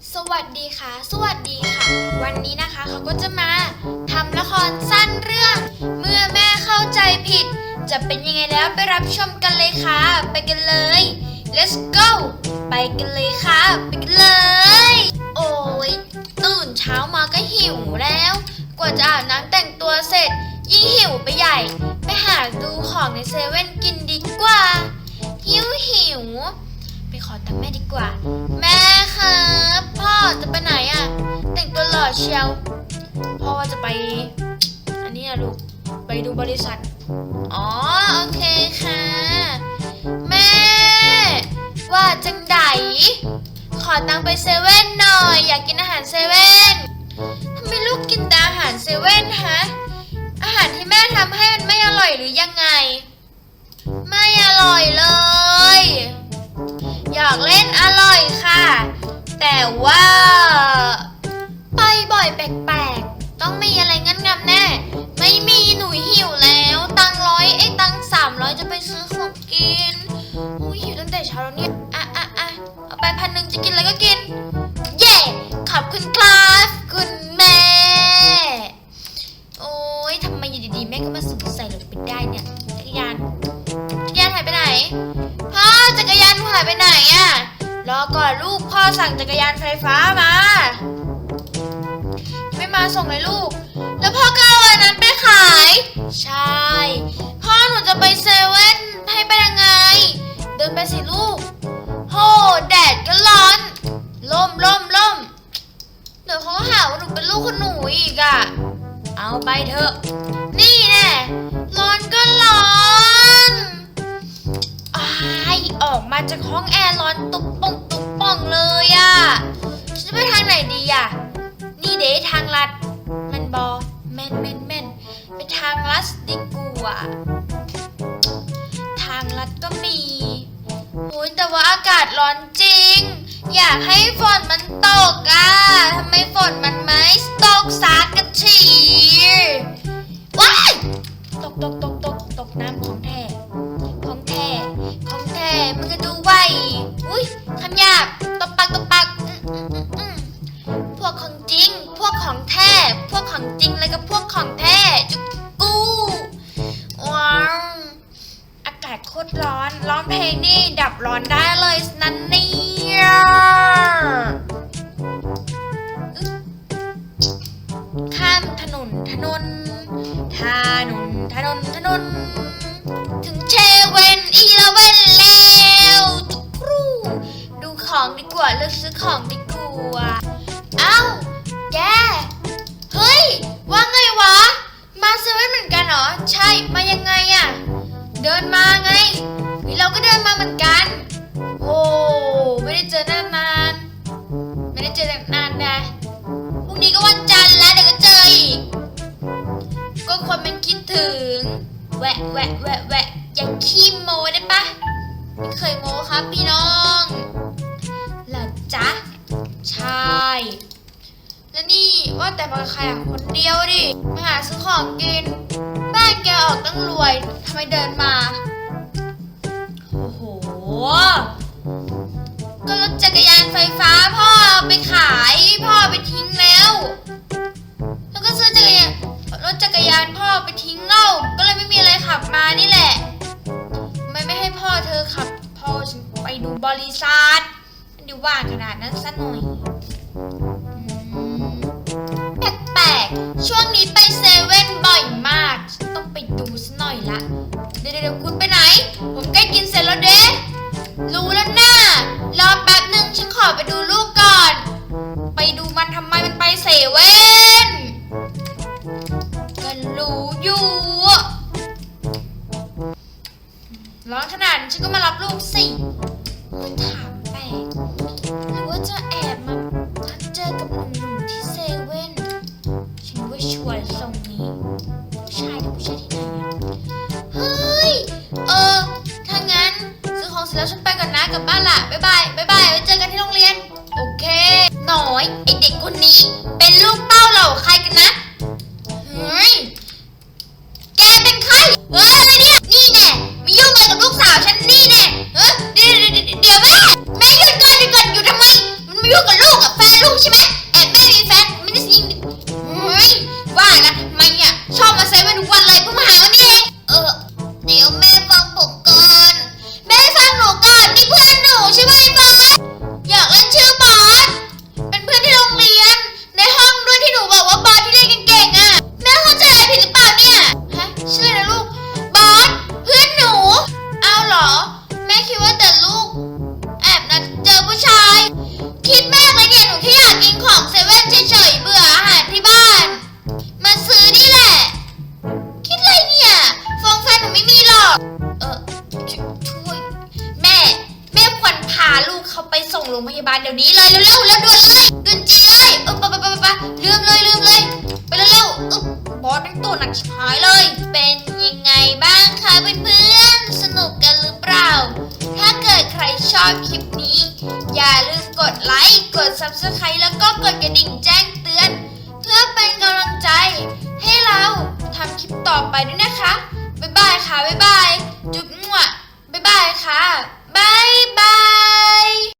สวัสดีค่ะ สวัสดีค่ะ วันนี้นะคะเขาก็จะมาทำละครสั้นเรื่อง เมื่อแม่เข้าใจผิด จะเป็นยังไงแล้วไปรับชมกันเลยค่ะ ไปกันเลย let's go ไปกันเลยค่ะ ไปกันเลย โอ้ยตื่นเช้ามาก็หิวแล้ว กว่าจะอาบน้ำแต่งตัวเสร็จ ยิ่งหิวไปใหญ่ ไปหาดูของในเซเว่นกินดีกว่า หิวหิว ไปขอตังค์แม่ดีกว่า แม่ครับพ่อจะไปไหนอะแต่งตัวหล่อเชียวพ่อว่าจะไป อันนี้นะลูกไปดูบริษัท อ๋อโอเคค่ะ แม่ ว่าจังไดขอตังไปเซเว่นหน่อย อยากกินอาหารเซเว่นทำไมลูกกินแต่อาหารเซเว่นฮะอาหารที่แม่ทำให้มันไม่อร่อยหรือยังไง ไม่อร่อยเลย อยากเล่นอร่อยค่ะ แต่ว่า ไปบ่อยแปลกๆ ต้องมีอะไรงั้นงำแน่ ไม่มีหนูหิวแล้ว ตังร้อยไอ้ตังสามร้อยจะไปซื้อของกินอุ้ยหิวตั้งแต่เช้าแล้วเนี่ย อะอะอะเอาไปพันหนึ่งจะกินอะไรก็กิน เย่ขอบคุณครับคุณแม่ โอ้ยทำไมอยู่ดีๆ แม่ก็มาสงสัยหรือไปได้เนี่ยจักรยานจักรยานหายไปไหนายไปไหนอะรอก่อนลูกพ่อสั่งจักรยานไฟฟ้ามา ไม่มาส่งเลยลูก แล้วพ่อก็เอาอันนั้นไปขาย ใช่ พ่อหนูจะไปเซเว่นให้ไปยังไง เดินไปสิลูกโหแดดก็ร้อนล่มล่มล่มเดี๋ยวเขาหาว่าหนูเป็นลูกคนหนูอีกอะเอาไปเถอะ นี่แน่ร้อนก็ร้อน ออกมาจากห้องแอร์ร้อนตุบป่องตุบป่องเลยอะ่ะฉันจะไปทางไหนดีอะ่ะ นี่เดทางลัดมันบอแม่นแม่นแม่นไปทางลัดดีกว่าทางลัดก็มีโอ้ยแต่ว่าอากาศร้อนจริง อยากให้ฝนมันตกอะทำไมฝนมันไม่ตกสากระฉีว้ายตกตกตก จริง พวกของแท้ พวกของจริงแล้วก็พวกของแท้จุกกูว้าวอากาศโคตรร้อน ร้องเพลงนี่ดับร้อนได้เลยนั่นเนี่ยข้ามถนนถนนถนนถนนถนน ถึงเชเวนอีเลเวนแล้วจุกรูดูของดีกว่าเลือกซื้อของ อใช่มายังไงอะเดินมาไงเฮ้ยเราก็เดินมาเหมือนกัน โอ้ไม่ได้เจอนานนานๆไม่ได้เจอนานนะพรุ่งนี้ก็วันจันทร์แล้วเดี๋ยวก็เจออีก ก็คนมันคิดถึง แวะแวะแวะแวะอย่าขี้โมได้ปะไม่เคยโมครับพี่น้องเหรอจ๊ะใช่แล้วนี่ว่าแต่มาใครอะคนเดียวดิมาหาซื้อของกิน แกออกตั้งรวยทำไมเดินมา โอ้โห ก็รถจักรยานไฟฟ้าพ่อเอาไปขายพ่อไปทิ้งแล้ว แล้วก็ซื้อจักรยานรถจักรยานพ่อไปทิ้งเล่าก็เลยไม่มีอะไรขับมานี่แหละทำไมไม่ให้พ่อเธอขับพ่อฉันไปดูบริษัทมันดูว่างขนาดนั้นซะหน่อยแปลกๆช่วงนี้ไปเซ เซเว่นก็รู้อยู่ร้องขนาดฉันก็มารับลูกสิมัถามแปลกหรือว่าจะแอบมาทักเจอกับหนุ่มๆที่เซเว่นฉันว่าชวนทรงนี้ผู้ชายกับผู้ชายที่ไหนเฮ้ย เออ ถ้างั้นซื้อของเสร็จแล้วฉันไปก่อนนะกลับบ้านละบ๊ายบายบ๊ายบายไว้เจอกันที่โรงเรียน ด็กคนนี้ เป็นลูกเต้าเหล่าใครกันนะ ไปส่งโรงพยาบาลเดี๋ยวนี้เลยเร็วๆเร็วด่วนเลยด่วนจีเลยเออไปไปไปไปลืมเลยลืมเลย ไปเร็วๆอึ๊บบอสนั่งตัวหนักชิบหายเลย เป็นยังไงบ้างคะเพื่อนๆสนุกกันหรือเปล่า ถ้าเกิดใครชอบคลิปนี้ อย่าลืมกดไลค์กด subscribe แล้วก็กดกระดิ่งแจ้งเตือน เพื่อเป็นกำลังใจ ให้เราทำคลิปต่อไปด้วยนะคะบ๊ายบายค่ะบ๊ายบาย